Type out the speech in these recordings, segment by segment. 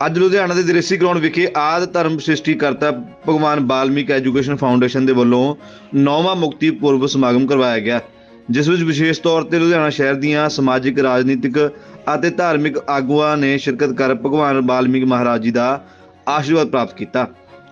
ਅੱਜ ਲੁਧਿਆਣਾ ਦੇ ਦ੍ਰਿਸ਼ੀ ਗਰਾਊਂਡ ਵਿਖੇ ਆਦ ਧਰਮ ਸ੍ਰਿਸ਼ਟੀ ਕਰਤਾ ਭਗਵਾਨ ਬਾਲਮੀਕ ਐਜੂਕੇਸ਼ਨ ਫਾਊਂਡੇਸ਼ਨ ਦੇ ਵੱਲੋਂ ਨੌਵਾਂ ਮੁਕਤੀ ਪੁਰਬ ਸਮਾਗਮ ਕਰਵਾਇਆ ਗਿਆ, ਜਿਸ ਵਿੱਚ ਵਿਸ਼ੇਸ਼ ਤੌਰ ਤੇ ਲੁਧਿਆਣਾ ਸ਼ਹਿਰ ਦੀਆਂ ਸਮਾਜਿਕ, ਰਾਜਨੀਤਿਕ ਅਤੇ ਧਾਰਮਿਕ ਆਗੂਆਂ ਨੇ ਸ਼ਿਰਕਤ ਕਰ ਭਗਵਾਨ ਬਾਲਮੀਕ ਮਹਾਰਾਜ ਜੀ ਦਾ ਆਸ਼ੀਰਵਾਦ ਪ੍ਰਾਪਤ ਕੀਤਾ।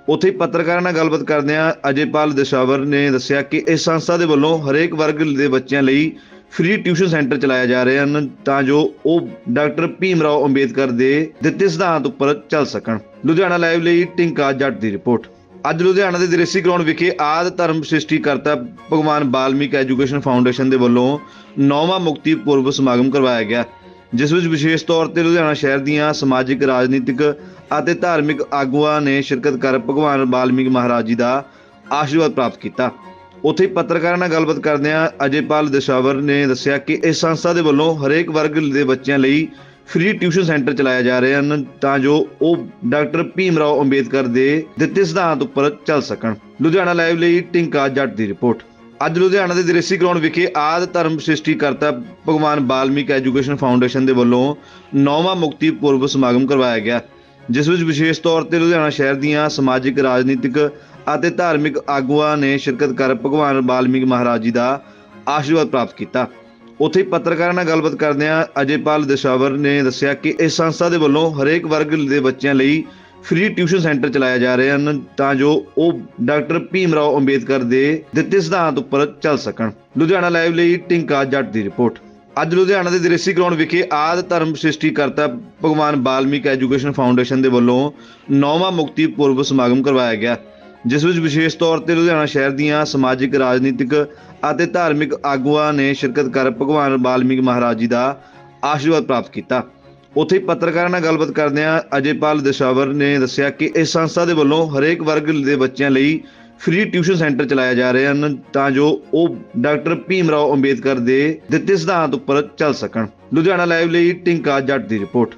ਉੱਥੇ ਪੱਤਰਕਾਰਾਂ ਨਾਲ ਗੱਲਬਾਤ ਕਰਦਿਆਂ ਅਜੇਪਾਲ ਦਸ਼ਾਵਰ ਨੇ ਦੱਸਿਆ ਕਿ ਇਸ ਸੰਸਥਾ ਦੇ ਵੱਲੋਂ ਹਰੇਕ ਵਰਗ ਦੇ ਬੱਚਿਆਂ ਲਈ ਫ੍ਰੀ ਟਿਊਸ਼ਨ ਸੈਂਟਰ ਚਲਾਏ ਜਾ ਰਹੇ ਹਨ ਤਾਂ ਜੋ ਉਹ ਡਾਕਟਰ ਭੀਮ ਰਾਓ ਅੰਬੇਦਕਰ ਦੇ ਦਿੱਤੇ ਸਿਧਾਂਤ ਉੱਪਰ ਚੱਲ ਸਕਣ। ਲੁਧਿਆਣਾ ਲਾਈਵ ਲਈ ਟਿੰਕਾ ਜੱਟ ਦੀ ਰਿਪੋਰਟ। ਅੱਜ ਲੁਧਿਆਣਾ ਦੇ ਦ੍ਰਿਸ਼ੀ ਗਰਾਊਂਡ ਵਿਖੇ ਆਦ ਧਰਮ ਸ੍ਰਿਸ਼ਟੀ ਕਰਤਾ ਭਗਵਾਨ ਬਾਲਮੀਕ ਐਜੂਕੇਸ਼ਨ ਫਾਊਂਡੇਸ਼ਨ ਦੇ ਵੱਲੋਂ ਨੌਵਾਂ ਮੁਕਤੀ ਪੁਰਬ ਸਮਾਗਮ ਕਰਵਾਇਆ ਗਿਆ, ਜਿਸ ਵਿੱਚ ਵਿਸ਼ੇਸ਼ ਤੌਰ ਤੇ ਲੁਧਿਆਣਾ ਸ਼ਹਿਰ ਦੀਆਂ ਸਮਾਜਿਕ, ਰਾਜਨੀਤਿਕ ਅਤੇ ਧਾਰਮਿਕ ਆਗੂਆਂ ਨੇ ਸ਼ਿਰਕਤ ਕਰ ਭਗਵਾਨ ਬਾਲਮੀਕ ਮਹਾਰਾਜ ਜੀ ਦਾ ਆਸ਼ੀਰਵਾਦ ਪ੍ਰਾਪਤ ਕੀਤਾ। ਉੱਥੇ ਪੱਤਰਕਾਰਾਂ ਨਾਲ ਗੱਲਬਾਤ ਕਰਦਿਆਂ ਅਜੇਪਾਲ ਦਸ਼ਾਵਰ ਨੇ ਦੱਸਿਆ ਕਿ ਇਸ ਸੰਸਥਾ ਦੇ ਵੱਲੋਂ ਹਰੇਕ ਵਰਗ ਦੇ ਬੱਚਿਆਂ ਲਈ ਫ੍ਰੀ ਟਿਊਸ਼ਨ ਸੈਂਟਰ ਚਲਾਏ ਜਾ ਰਹੇ ਹਨ ਤਾਂ ਜੋ ਉਹ ਡਾਕਟਰ ਭੀਮ ਰਾਓ ਅੰਬੇਦਕਰ ਦੇ ਦਿੱਤੇ ਸਿਧਾਂਤ ਉੱਪਰ ਚੱਲ ਸਕਣ। ਲੁਧਿਆਣਾ ਲਾਈਵ ਲਈ ਟਿੰਕਾ ਜੱਟ ਦੀ ਰਿਪੋਰਟ। ਅੱਜ ਲੁਧਿਆਣਾ ਦੇ ਦ੍ਰਿਸ਼ੀ ਗਰਾਊਂਡ ਵਿਖੇ ਆਦ ਧਰਮ ਸ੍ਰਿਸ਼ਟੀ ਕਰਤਾ ਭਗਵਾਨ ਬਾਲਮੀਕ ਐਜੂਕੇਸ਼ਨ ਫਾਊਂਡੇਸ਼ਨ ਦੇ ਵੱਲੋਂ ਨੌਵਾਂ ਮੁਕਤੀ ਪੁਰਬ ਸਮਾਗਮ ਕਰਵਾਇਆ ਗਿਆ। ਜਿਸ ਵਿੱਚ ਵਿਸ਼ੇਸ਼ ਤੌਰ ਤੇ ਲੁਧਿਆਣਾ ਸ਼ਹਿਰ ਦੀਆਂ ਸਮਾਜਿਕ, ਰਾਜਨੀਤਿਕ ਅਤੇ ਧਾਰਮਿਕ ਆਗੂਆਂ ਨੇ ਸ਼ਿਰਕਤ ਕਰ ਭਗਵਾਨ ਬਾਲਮੀਕ ਮਹਾਰਾਜ ਜੀ ਦਾ ਆਸ਼ੀਰਵਾਦ ਪ੍ਰਾਪਤ ਕੀਤਾ। ਉੱਥੇ ਪੱਤਰਕਾਰਾਂ ਨਾਲ ਗੱਲਬਾਤ ਕਰਦਿਆਂ ਅਜੇਪਾਲ ਦਸ਼ਾਵਰ ਨੇ ਦੱਸਿਆ ਕਿ ਇਸ ਸੰਸਥਾ ਦੇ ਵੱਲੋਂ ਹਰੇਕ ਵਰਗ ਦੇ ਬੱਚਿਆਂ ਲਈ ਫ੍ਰੀ ਟਿਊਸ਼ਨ ਸੈਂਟਰ ਚਲਾਏ ਜਾ ਰਹੇ ਹਨ ਤਾਂ ਜੋ ਉਹ ਡਾਕਟਰ ਭੀਮ ਰਾਓ ਅੰਬੇਦਕਰ ਦੇ ਦਿੱਤੇ ਸਿਧਾਂਤ ਉੱਪਰ ਚੱਲ ਸਕਣ। ਲੁਧਿਆਣਾ ਲਾਈਵ ਲਈ ਟਿੰਕਾ ਜੱਟ ਦੀ ਰਿਪੋਰਟ। ਅੱਜ ਲੁਧਿਆਣਾ ਦੇ ਦ੍ਰਿਸ਼ੀ ਗਰਾਊਂਡ ਵਿਖੇ ਆਦ ਧਰਮ ਸ੍ਰਿਸ਼ਟੀ ਕਰਤਾ ਭਗਵਾਨ ਬਾਲਮੀਕ ਐਜੂਕੇਸ਼ਨ ਫਾਊਂਡੇਸ਼ਨ ਦੇ ਵੱਲੋਂ ਨੌਵਾਂ ਮੁਕਤੀ ਪੁਰਬ ਸਮਾਗਮ ਕਰਵਾਇਆ ਗਿਆ, ਜਿਸ ਵਿੱਚ ਵਿਸ਼ੇਸ਼ ਤੌਰ ਤੇ ਲੁਧਿਆਣਾ ਸ਼ਹਿਰ ਦੀਆਂ ਸਮਾਜਿਕ, ਰਾਜਨੀਤਿਕ ਅਤੇ ਧਾਰਮਿਕ ਆਗੂਆਂ ਨੇ ਸ਼ਿਰਕਤ ਕਰ ਭਗਵਾਨ ਬਾਲਮੀਕ ਮਹਾਰਾਜ ਜੀ ਦਾ ਆਸ਼ੀਰਵਾਦ ਪ੍ਰਾਪਤ ਕੀਤਾ। ਉੱਥੇ ਪੱਤਰਕਾਰਾਂ ਨਾਲ ਗੱਲਬਾਤ ਕਰਦਿਆਂ ਅਜੇਪਾਲ ਦਸ਼ਾਵਰ ਨੇ ਦੱਸਿਆ ਕਿ ਇਸ ਸੰਸਥਾ ਦੇ ਵੱਲੋਂ ਹਰੇਕ ਵਰਗ ਦੇ ਬੱਚਿਆਂ ਲਈ ਫ੍ਰੀ ਟਿਊਸ਼ਨ ਸੈਂਟਰ ਚਲਾਏ ਜਾ ਰਹੇ ਹਨ ਤਾਂ ਜੋ ਉਹ ਡਾਕਟਰ ਭੀਮ ਰਾਓ ਅੰਬੇਦਕਰ ਦੇ ਦਿੱਤੇ ਸਿਧਾਂਤ ਉੱਪਰ ਚੱਲ ਸਕਣ। ਲੁਧਿਆਣਾ ਲਾਈਵ ਲਈ ਟਿੰਕਾ ਜੱਟ ਦੀ ਰਿਪੋਰਟ।